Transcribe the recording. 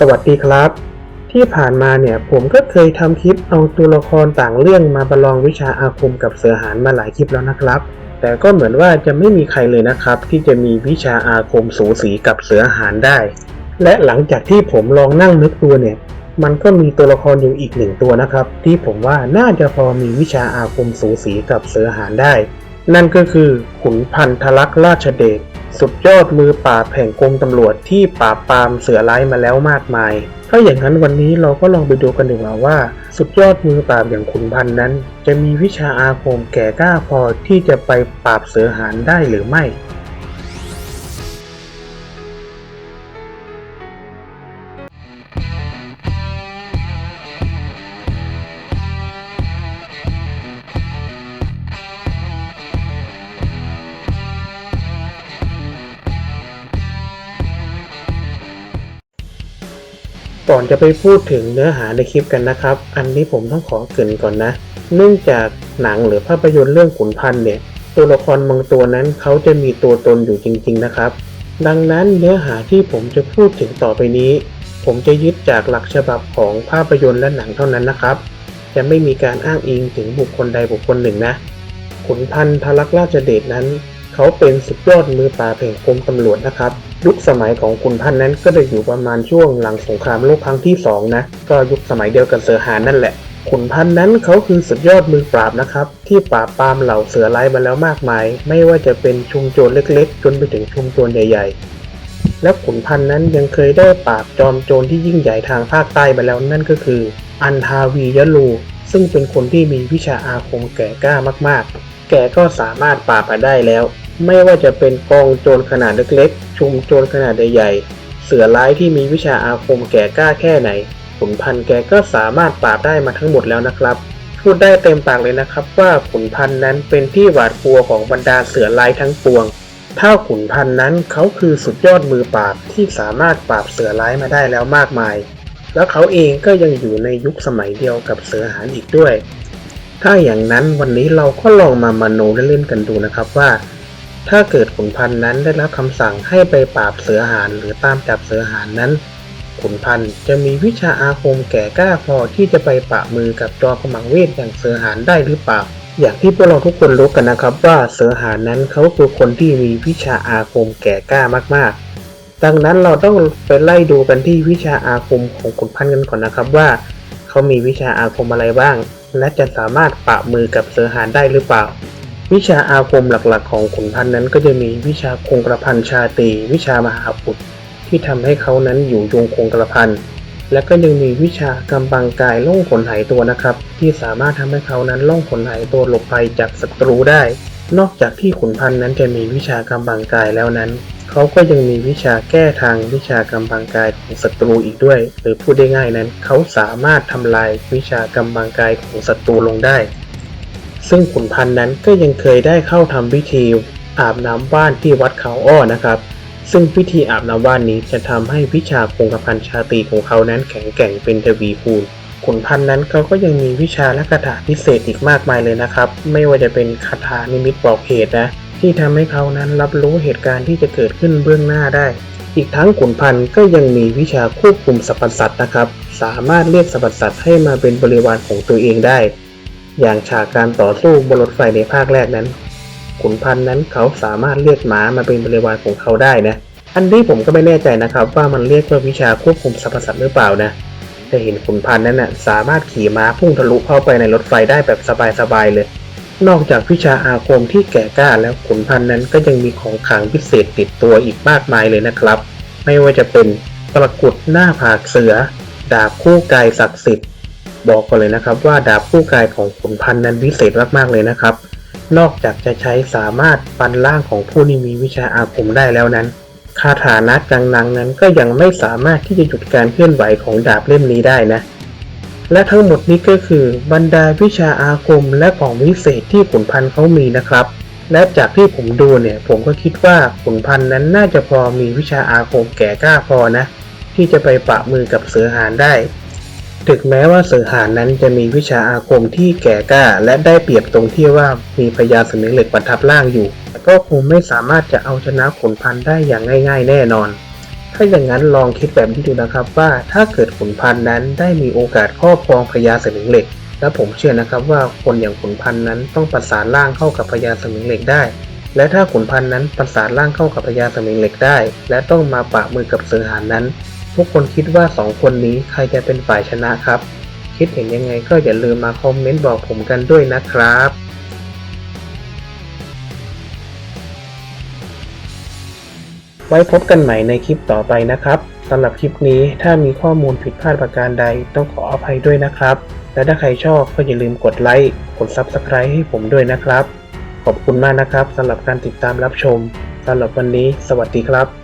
สวัสดีครับ ที่ผ่านมาเนี่ยผมก็เคยทำคลิปเอาตัวละครต่างเรื่องมาประลองวิชาอาคมกับเสือหานมาหลายคลิปแล้วนะครับ แต่ก็เหมือนว่าจะไม่มีใครเลยนะครับ ที่จะมีวิชาอาคมสูสีกับเสือหานได้ และหลังจากที่ผมลองนั่งนึกดูเนี่ย มันก็มีตัวละครอยู่อีกหนึ่งตัวนะครับ ที่ผมว่าน่าจะพอมีวิชาอาคมสูสีกับเสือหานได้ นั่นก็คือขุนพันธลักษ์ราชเดช สุดยอดมือปราบแห่งกรมตำรวจที่ปราบปรามเสือร้ายมาแล้วมากมาย ถ้าอย่างนั้นวันนี้เราก็ลองไปดูกันดีกว่าว่า สุดยอดมือปราบอย่างขุนพันนั้น จะมีวิชาอาคมแก่กล้าพอที่จะไปปราบเสือหานได้หรือไม่ ก่อนจะไปพูดถึงเนื้อหาในคลิปกันนะครับ อันนี้ผมต้องขอเกรินก่อนนะ เนื่องจากหนังหรือภาพยนตร์เรื่องขุนพันธ์เนี่ย ตัวละครบางตัวนั้นเขาจะมีตัวตนอยู่จริง ๆ นะครับ ดังนั้นเนื้อหาที่ผมจะพูดถึงต่อไปนี้ ผมจะยึดจากหลักฉบับของภาพยนตร์และหนังเท่านั้นนะครับ จะไม่มีการอ้างอิงถึงบุคคลใดบุคคลหนึ่งนะ ขุนพันธ์ทลักษราชเดชนั้น เขาเป็นสุดยอดมือปราบแห่งกรมตำรวจนะครับ ยุคสมัยของขุนพันธ์นั้นก็จะอยู่ประมาณช่วงหลังสงครามโลกครั้งที่สองนะ ก็ยุคสมัยเดียวกับเสือหานนั่นแหละขุนพันธ์นั้นเขาคือสุดยอดมือปราบนะครับ ที่ปราบปรามเหล่าเสือร้ายมาแล้วมากมาย ไม่ว่าจะเป็นชุมโจรเล็กๆ จนไปถึงชุมโจรใหญ่ ๆ และขุนพันธ์นั้นยังเคยได้ปราบจอมโจรที่ยิ่งใหญ่ทางภาคใต้มาแล้วนั่นก็คือ อันทาวียะลู ซึ่งเป็นคนที่มีวิชาอาคมแก่กล้ามากๆ แกก็สามารถปราบมาได้แล้ว ไม่ว่าจะเป็นกองโจรขนาดเล็กๆ ชุมโจรขนาดใหญ่ๆ เสือร้ายที่มีวิชาอาคมแก่กล้าแค่ไหนขุนพันธ์แกก็สามารถปราบได้มาทั้งหมดแล้วนะครับ พูดได้เต็มปากเลยนะครับว่าขุนพันธ์นั้นเป็นที่หวาดกลัวของบรรดาเสือร้ายทั้งปวง ถ้าขุนพันธ์นั้นเขาคือสุดยอดมือปราบที่สามารถปราบเสือร้ายมาได้แล้วมากมาย แล้วเขาเองก็ยังอยู่ในยุคสมัยเดียวกับเสือหานอีกด้วย ถ้าอย่างนั้นวันนี้เราก็ลองมามโนเล่นๆกันดูนะครับว่า ถ้าเกิดขุนพันธ์นั้นได้รับคำสั่งให้ไปปราบเสือหานหรือตามจับเสือหานนั้น ขุนพันธ์จะมีวิชาอาคมแก่กล้าพอที่จะไปปะมือกับจอมขมังเวทอย่างเสือหานได้หรือเปล่า อย่างที่พวกเราทุกคนรู้กันนะครับว่าเสือหานนั้นเขาคือคนที่มีวิชาอาคมแก่กล้ามากๆ ดังนั้นเราต้องไปไล่ดูกันที่วิชาอาคมของขุนพันธ์กันก่อนนะครับว่าเขามีวิชาอาคมอะไรบ้าง และจะสามารถปะมือกับเสือหานได้หรือเปล่า วิชาอาคมหลักๆ ของขุนพันธ์นั้นก็จะมีวิชาคงกระพันชาตีวิชามหาบุตที่ทำให้เขานั้นอยู่ยงคงกระพันและก็ยังมีวิชากำบังกายล่องขนหายตัวนะครับ ที่สามารถทำให้เขานั้นล่องขนหายตัวหลบภัยจากศัตรูได้ นอกจากที่ขุนพันธ์นั้นจะมีวิชากำบังกายแล้วนั้น เขาก็ยังมีวิชาแก้ทางวิชากำบังกายของศัตรูอีกด้วย หรือพูดได้ง่ายนั้น เขาสามารถทำลายวิชากำบังกายของศัตรูลงได้ ซึ่งขุนพันธ์นั้นก็ยังเคยได้เข้าทำพิธีอาบน้ำว่านที่วัดเขาอ้อนะครับ ซึ่งพิธีอาบน้ำว่านนี้จะทำให้วิชาคงกระพันชาตรีของเขานั้นแข็งแกร่งเป็นทวีคูณขุนพันธ์นั้นเขาก็ยังมีวิชาและคาถาพิเศษอีกมากมายเลยนะครับ ไม่ว่าจะเป็นคาถานิมิตบอกเหตุนะที่ทำให้เขานั้นรับรู้เหตุการณ์ที่จะเกิดขึ้นเบื้องหน้าได้ อีกทั้งขุนพันธ์ก็ยังมีวิชาควบคุมสรรพสัตว์นะครับ สามารถเรียกสรรพสัตว์ให้มาเป็นบริวารของตัวเองได้ อย่างฉากการต่อสู้บนรถไฟในภาคแรกนั้น ขุนพันธ์นั้นเขาสามารถเรียกม้ามาเป็นบริวารของเขาได้นะ อันนี้ผมก็ไม่แน่ใจนะครับว่ามันเรียกว่าวิชาควบคุมสรรพสัตว์หรือเปล่านะ แต่เห็นขุนพันธ์นั้นน่ะสามารถขี่ม้าพุ่งทะลุเข้าไปในรถไฟได้แบบสบายๆเลย นอกจากวิชาอาคมที่แก่กล้าแล้วขุนพันธ์นั้นก็ยังมีของขลังพิเศษติดตัวอีกมากมายเลยนะครับ ไม่ว่าจะเป็นตะกุดหน้าผากเสือ ดาบคู่กายศักดิ์สิทธิ์ บอกก่อนเลยนะครับว่าดาบคู่กายของขุนพันธ์นั้นวิเศษมากๆเลยนะครับ นอกจากจะใช้สามารถปันร่างของผู้ที่มีวิชาอาคมได้แล้วนั้น คาถานักกังนังนั้นก็ยังไม่สามารถที่จะหยุดการเคลื่อนไหวของดาบเล่มนี้ได้นะ และทั้งหมดนี้ก็คือบรรดาวิชาอาคมและของวิเศษที่ขุนพันธ์เขามีนะครับและจากที่ผมดูเนี่ยผมก็คิดว่าขุนพันธ์นั้นน่าจะพอมีวิชาอาคมแก่กล้าพอนะ ที่จะไปปะมือกับเสือหานได้ ถึงแม้ว่าเสือหานนั้นจะมีวิชาอาคมที่แก่กล้า และได้เปรียบตรงที่ว่ามีพญาสมิงเหล็กประทับร่างอยู่ แต่ก็คงไม่สามารถจะเอาชนะขุนพันธ์ได้อย่างง่าย ๆ แน่นอน ถ้าอย่างนั้นลองคิดแบบนี้ดูนะครับว่าถ้าเกิดขุนพันธ์นั้นได้มีโอกาสครอบครองพญาสมิงเหล็ก และผมเชื่อนะครับว่าคนอย่างขุนพันธ์นั้นต้องประสานร่างเข้ากับพญาสมิงเหล็กได้ และถ้าขุนพันธ์นั้นประสานร่างเข้ากับพญาสมิงเหล็กได้ และต้องมาปะมือกับเสือหานนั้น ทุกคนคิดว่าสองคนนี้ใครจะเป็นฝ่ายชนะครับ คิดเห็นยังไงก็อย่าลืมมาคอมเมนต์บอกผมกันด้วยนะครับไว้พบกันใหม่ในคลิปต่อไปนะครับสำหรับคลิปนี้ถ้ามีข้อมูลผิดพลาดประการใดต้องขออภัยด้วยนะครับ และถ้าใครชอบก็อย่าลืมกดไลค์กด Subscribe ให้ผมด้วยนะครับ ขอบคุณมากนะครับสำหรับการติดตามรับชมสำหรับวันนี้ สวัสดีครับ